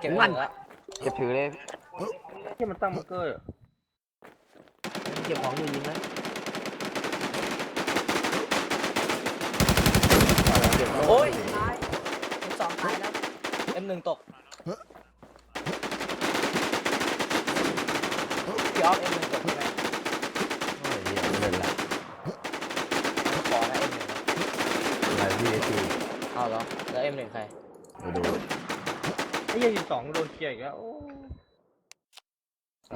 เก็บเงินแล้วเก็บถือเลยที่มันตั้งมาร์คเกอร์เก็บของอยู่ยิงนะโอ้ยตายเอ็มสองตายแล้วเอ็มหนึ่งตกพี่ออฟเอ็มหนึ่งตกใช่ไหมโอ้ยเหี้ยไม่เล่นละขอนะเอ็มหนึ่งอะไรพี่ไอทีเอาเหรอแล้วเอ็มหนึ่งใครไปดูไอ้เหี้ยังสองโดนเคลียร์อีกแล้วโอ้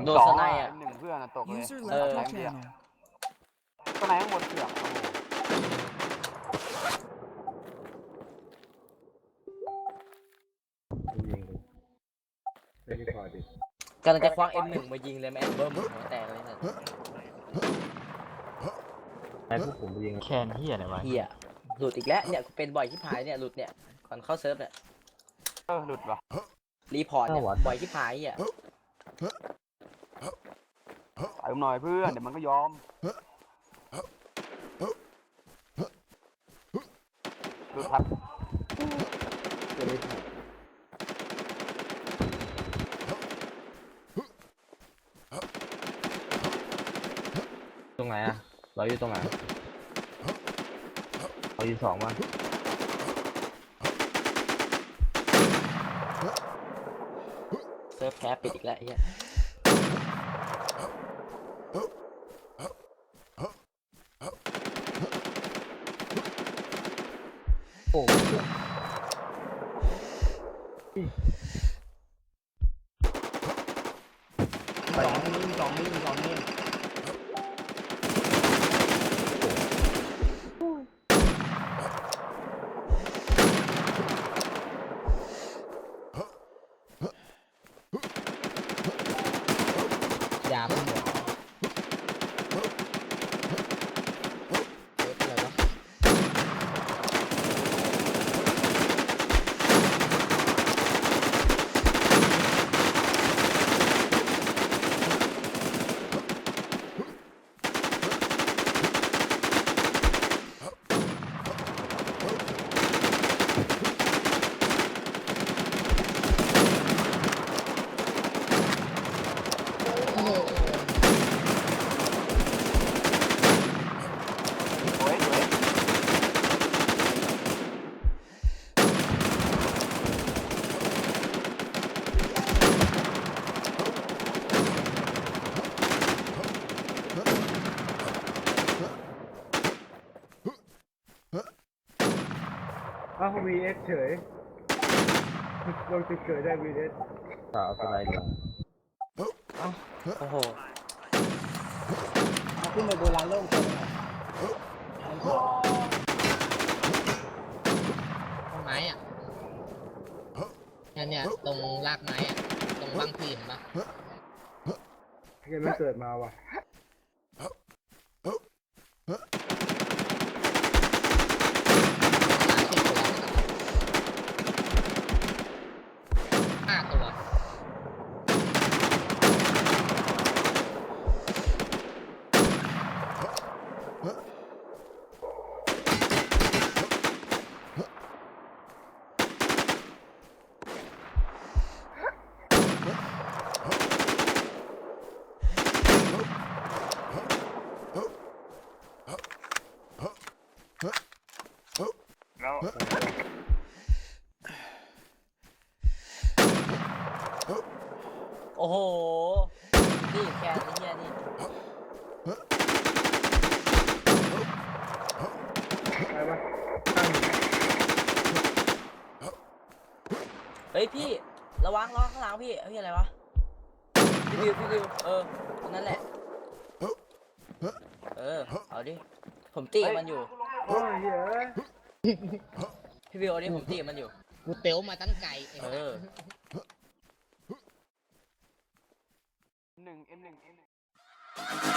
โดนสไนด์อะ หนึ่งเพื่อนอะตกเลย User Uh, left your I'm here. channel. สไนด์ข้างบนเสือกโอ้โหยิงเลยไม่ได้พอดิกำลังจะคว้างเอ็มหนึ่งมายิงเลยแม่งเบิ้มหัวแตกเลยนะไอ้พวกผมไปยิงแคนเฮียอะไรวะเฮียหลุดอีกแล้วเนี่ยเป็นบ่อยชิบหายเนี่ยหลุดเนี่ยก่อนเข้าเซิร์ฟเนี่ย เออหลุดวะรีพอร์ตเนี่ยบ่อยชิบหายเฮียไปอุ้มหน่อยเพื่อนเดี๋ยวมันก็ยอมหลุดครับตรงไหนอะเราอยู่ตรงไหนเราอยู่สองมา เซิร์ฟแพ้ปิดอีกแล้วเฮียโอ้สองนี่สองนี่สองนี่าไม่หมดเซิร์ฟอะไรวะ สวยสวย อ้าว VS เฉยลงเฉยๆได้ VS สาวอะไรเดียวโอ้โหขึ้นไปดูร้านโล่งตรงไหนต้นไม้อะเนี่ยเนี่ยตรงรากไม้อะ ตรงบางพลีเห็นปะยังไม่เกิดมาว่ะ ห้าตัว แล้วโอ้โห นี่แคนไอ้เฮียนี่อะไรวะเฮ้ยพี่ ระวังระวังข้างหลังพี่เฮ้ยอะไรวะ พี่วิวพี่วิวเออนั้นแหละ เออ เอาดิ ผมตีกับมันอยู่ เหี้ยพี่วิวอนนี้ผมตีมันอยู่ กูเตี๋วมาตั้งไกลเออหนึ่งเหนึ่งเอ็มหนึ่ง